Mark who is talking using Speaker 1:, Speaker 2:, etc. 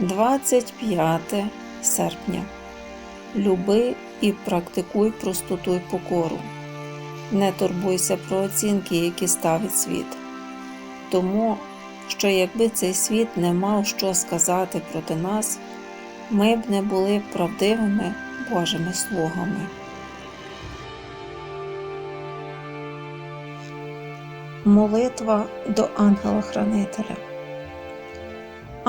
Speaker 1: 25 серпня. Люби і практикуй простоту й покору. Не турбуйся про оцінки, які ставить світ. Тому, що якби цей світ не мав що сказати проти нас, ми б не були правдивими Божими слугами. Молитва до ангела-хранителя.